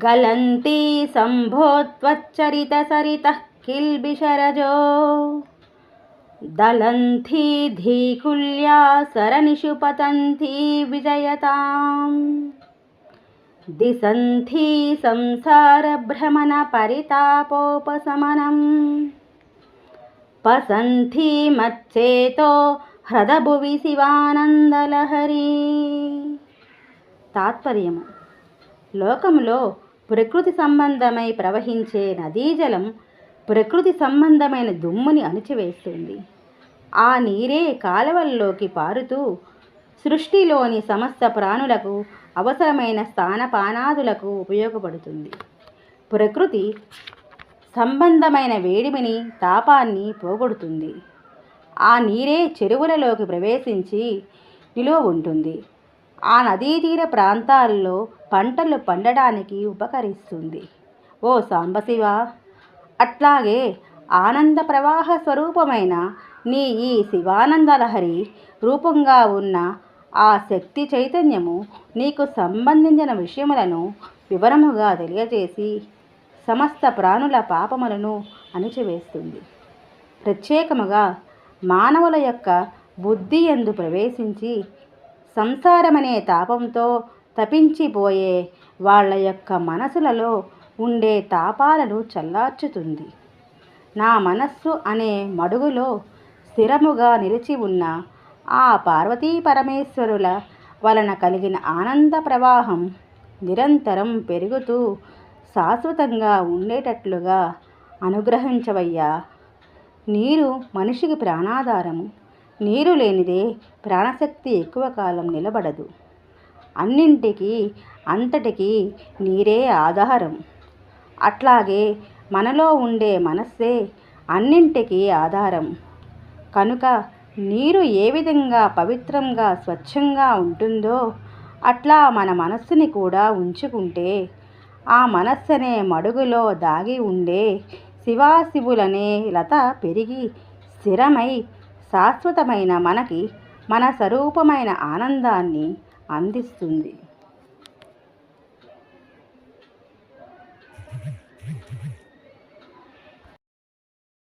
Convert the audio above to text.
గలంతి సంభోత్వచ్చరితసరితः కిల్బిషరజో దలంతి ధీకుల్యా సరనిషు పతంతి విజయతాం దిశంతి సంసారభ్రమణ పరితాపోపశమనం పసంతి మచ్చేతో హ్రదభువి శివానందలహరి తాత్పర్యము లోకంలో ప్రకృతి సంబంధమై ప్రవహించే నదీజలం ప్రకృతి సంబంధమైన దుమ్ముని అణిచివేస్తుంది. ఆ నీరే కాలువల్లోకి పారుతూ సృష్టిలోని సమస్త ప్రాణులకు అవసరమైన స్థానపానాదులకు ఉపయోగపడుతుంది. ప్రకృతి సంబంధమైన వేడిమిని తాపాన్ని పోగొడుతుంది. ఆ నీరే చెరువులలోకి ప్రవేశించి నిలువ ఉంటుంది. ఆ నదీ తీర ప్రాంతాల్లో పంటలు పండడానికి ఉపకరిస్తుంది. ఓ సాంబశివ అట్లాగే ఆనంద ప్రవాహ స్వరూపమైన నీ ఈ శివానందలహరి రూపంగా ఉన్న ఆ శక్తి చైతన్యము నీకు సంబంధించిన విషయములను వివరముగా తెలియజేసి సమస్త ప్రాణుల పాపములను అణిచివేస్తుంది. ప్రత్యేకముగా మానవుల యొక్క బుద్ధి ఎందు ప్రవేశించి సంసారమనే తాపంతో తపించిపోయే వాళ్ళ యొక్క మనసులలో ఉండే తాపాలను చల్లార్చుతుంది. నా మనస్సు అనే మడుగులో స్థిరముగా నిలిచి ఉన్న ఆ పార్వతీ పరమేశ్వరుల వలన కలిగిన ఆనంద ప్రవాహం నిరంతరం పెరుగుతూ శాశ్వతంగా ఉండేటట్లుగా అనుగ్రహించవయ్యా. నీరు మనిషికి ప్రాణాధారము. నీరు లేనిదే ప్రాణశక్తి ఎక్కువ కాలం నిలబడదు. అన్నింటికి అంతటికి నీరే ఆధారం. అట్లాగే మనలో ఉండే మనస్సే అన్నింటికి ఆధారం. కనుక నీరు ఏ విధంగా పవిత్రంగా స్వచ్ఛంగా ఉంటుందో అట్లా మన మనస్సుని కూడా ఉంచుకుంటే ఆ మనస్సనే మడుగులో దాగి ఉండే శివాశివులనే లత పెరిగి స్థిరమై శాశ్వతమైన మనకి మన స్వరూపమైన ఆనందాన్ని అందిస్తుంది.